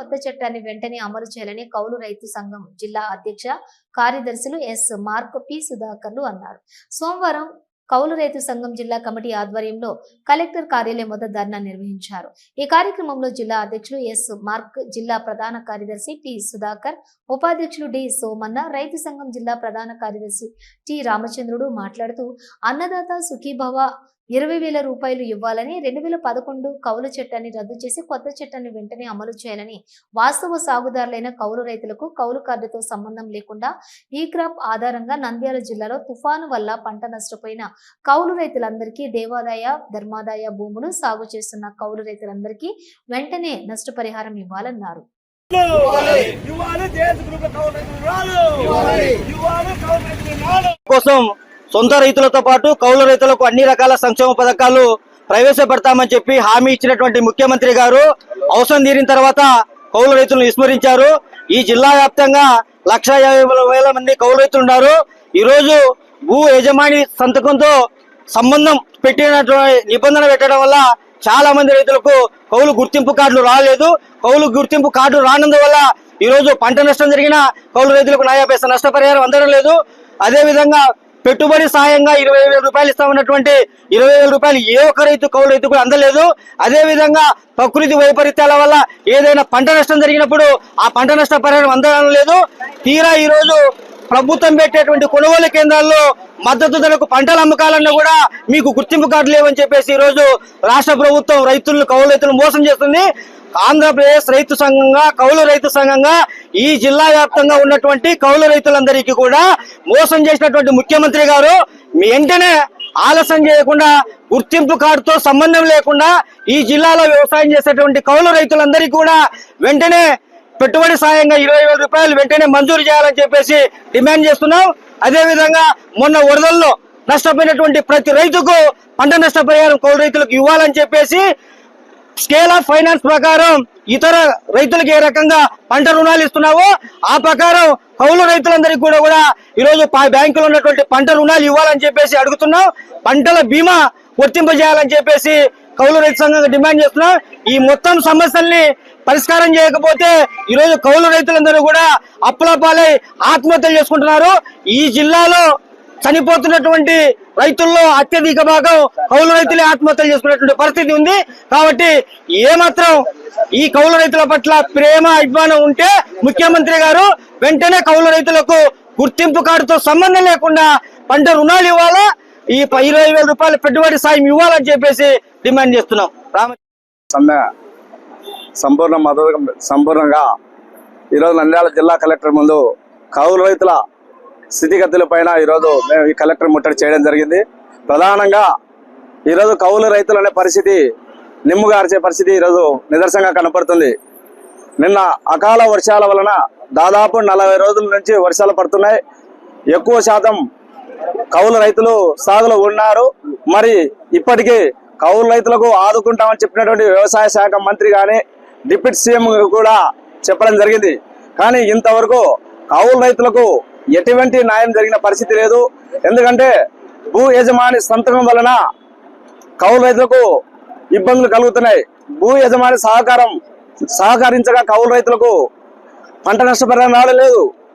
కొత్త చట్టాన్ని వెంటనే అమలు చేయాలని కౌలు రైతు సంఘం జిల్లా అధ్యక్ష కార్యదర్శులు ఎస్ మార్క్ పి సుధాకర్లు అన్నారు. సోమవారం కౌలు రైతు సంఘం జిల్లా కమిటీ ఆధ్వర్యంలో కలెక్టర్ కార్యాలయం వద్ద ధర్నా నిర్వహించారు. ఈ కార్యక్రమంలో జిల్లా అధ్యక్షులు ఎస్ మార్క్ జిల్లా ప్రధాన కార్యదర్శి పి సుధాకర్ ఉపాధ్యక్షులు డి సోమన్న రైతు సంఘం జిల్లా ప్రధాన కార్యదర్శి టి రామచంద్రుడు మాట్లాడుతూ అన్నదాత సుఖీభవ ఇరవై వేల రూపాయలు ఇవ్వాలని రెండు వేల పదకొండు కౌలు చట్టాన్ని రద్దు చేసి కొత్త చట్టాన్ని వెంటనే అమలు చేయాలని వాస్తవ సాగుదారులైన కౌలు రైతులకు కౌలు కార్డుతో సంబంధం లేకుండా ఈ క్రాప్ ఆధారంగా నంద్యాల జిల్లాలో తుఫాను వల్ల పంట నష్టపోయిన కౌలు రైతులందరికీ దేవాదాయ ధర్మాదాయ భూములు సాగు చేస్తున్న కౌలు రైతులందరికీ వెంటనే నష్టపరిహారం ఇవ్వాలన్నారు. కోసం సొంత రైతులతో పాటు కౌలు రైతులకు అన్ని రకాల సంక్షేమ పథకాలు ప్రవేశపెడతామని చెప్పి హామీ ఇచ్చినటువంటి ముఖ్యమంత్రి గారు అవసరం తీరిన తర్వాత కౌలు రైతులను విస్మరించారు. ఈ జిల్లా వ్యాప్తంగా లక్ష యాభై వేల మంది కౌలు రైతులు ఉన్నారు. ఈరోజు భూ యజమాని సంతకంతో సంబంధం పెట్టినటువంటి నిబంధన పెట్టడం వల్ల చాలా మంది రైతులకు కౌలు గుర్తింపు కార్డులు రాలేదు. కౌలు గుర్తింపు కార్డు రానందువల్ల వల్ల ఈరోజు పంట నష్టం జరిగిన కౌలు రైతులకు నయా పైసా నష్టపరిహారం అందడం లేదు. అదేవిధంగా పెట్టుబడి సాయంగా ఇరవై వేల రూపాయలు ఇస్తామన్నటువంటి ఇరవై వేల రూపాయలు ఏ ఒక్క రైతు కౌలు రైతు కూడా అందలేదు. అదే విధంగా ప్రకృతి వైపరీత్యాల వల్ల ఏదైనా పంట నష్టం జరిగినప్పుడు ఆ పంట నష్ట పరిహారం అందడం లేదు. తీరా ఈరోజు ప్రభుత్వం పెట్టేటువంటి కొనుగోలు కేంద్రాల్లో మద్దతు ధరకు పంటలు అమ్మకాలన్నా కూడా మీకు గుర్తింపు కార్డు లేవని చెప్పేసి ఈరోజు రాష్ట్ర ప్రభుత్వం రైతులను కౌలు రైతులు మోసం చేస్తుంది. ఆంధ్రప్రదేశ్ రైతు సంఘంగా కౌలు రైతు సంఘంగా ఈ జిల్లా వ్యాప్తంగా ఉన్నటువంటి కౌలు రైతులందరికీ కూడా మోసం చేసినటువంటి ముఖ్యమంత్రి గారు వెంటనే ఆలస్యం చేయకుండా గుర్తింపు కార్డుతో సంబంధం లేకుండా ఈ జిల్లాలో వ్యవసాయం చేసేటువంటి కౌలు రైతులందరికీ కూడా వెంటనే పెట్టుబడి సాయంగా ఇరవై వేల రూపాయలు వెంటనే మంజూరు చేయాలని చెప్పేసి డిమాండ్ చేస్తున్నాం. అదేవిధంగా మొన్న వరదల్లో నష్టపోయినటువంటి ప్రతి రైతుకు పంట నష్టపరిహారం కౌలు రైతులకు ఇవ్వాలని చెప్పేసి స్కేల్ ఆఫ్ ఫైనాన్స్ ప్రకారం ఇతర రైతులకు ఏ రకంగా పంట రుణాలు ఇస్తున్నావో ఆ ప్రకారం కౌలు రైతులందరికీ కూడా కూడా ఈరోజు పా- బ్యాంకులో ఉన్నటువంటి పంట రుణాలు ఇవ్వాలని చెప్పేసి అడుగుతున్నాం. పంటల బీమా వర్తింపజేయాలని చెప్పేసి కౌలు రైతు సంఘం డిమాండ్ చేస్తున్నాం. ఈ మొత్తం సమస్యల్ని పరిష్కారం చేయకపోతే ఈరోజు కౌలు రైతులందరూ కూడా అప్పుల పాలై ఆత్మహత్యలు చేసుకుంటున్నారు. ఈ జిల్లాలో చనిపోతున్నటువంటి రైతుల్లో అత్యధిక భాగం కౌలు రైతులే ఆత్మహత్యలు చేసుకునేటువంటి పరిస్థితి ఉంది. కాబట్టి ఏమాత్రం ఈ కౌలు రైతుల పట్ల ప్రేమ అభిమానం ఉంటే ముఖ్యమంత్రి గారు వెంటనే కౌలు రైతులకు గుర్తింపు కార్డుతో సంబంధం లేకుండా పంట రుణాలు ఇవ్వాలా? ఈ ఇరవై వేల రూపాయల పెట్టుబడి సాయం ఇవ్వాలని చెప్పేసి డిమాండ్ చేస్తున్నాం. రామ సంపూర్ణ మద్దతు సంపూర్ణంగా ఈరోజు నంద్యాల జిల్లా కలెక్టర్ ముందు కౌలు రైతుల స్థితిగతుల పైన ఈరోజు మేము ఈ కలెక్టర్ ముట్టడి చేయడం జరిగింది. ప్రధానంగా ఈరోజు కౌలు రైతులు అనే పరిస్థితి నిమ్ముగార్చే పరిస్థితి ఈరోజు నిదర్శనంగా కనపడుతుంది. నిన్న అకాల వర్షాల వలన దాదాపు నలభై రోజుల నుంచి వర్షాలు పడుతున్నాయి. ఎక్కువ శాతం కౌలు రైతులు సాగులో ఉన్నారు. మరి ఇప్పటికీ కౌలు రైతులకు ఆదుకుంటామని చెప్పినటువంటి వ్యవసాయ శాఖ మంత్రి కానీ డిప్యూటీ సీఎం కూడా చెప్పడం జరిగింది. కానీ ఇంతవరకు కౌలు రైతులకు ఎటువంటి న్యాయం జరిగిన పరిస్థితి లేదు. ఎందుకంటే భూ యజమాని సంతకం వలన కౌలు రైతులకు ఇబ్బందులు కలుగుతున్నాయి. భూ యజమాని సహకారం సహకరించగా కౌలు రైతులకు పంట నష్టపరిహారం రావడం లేదు.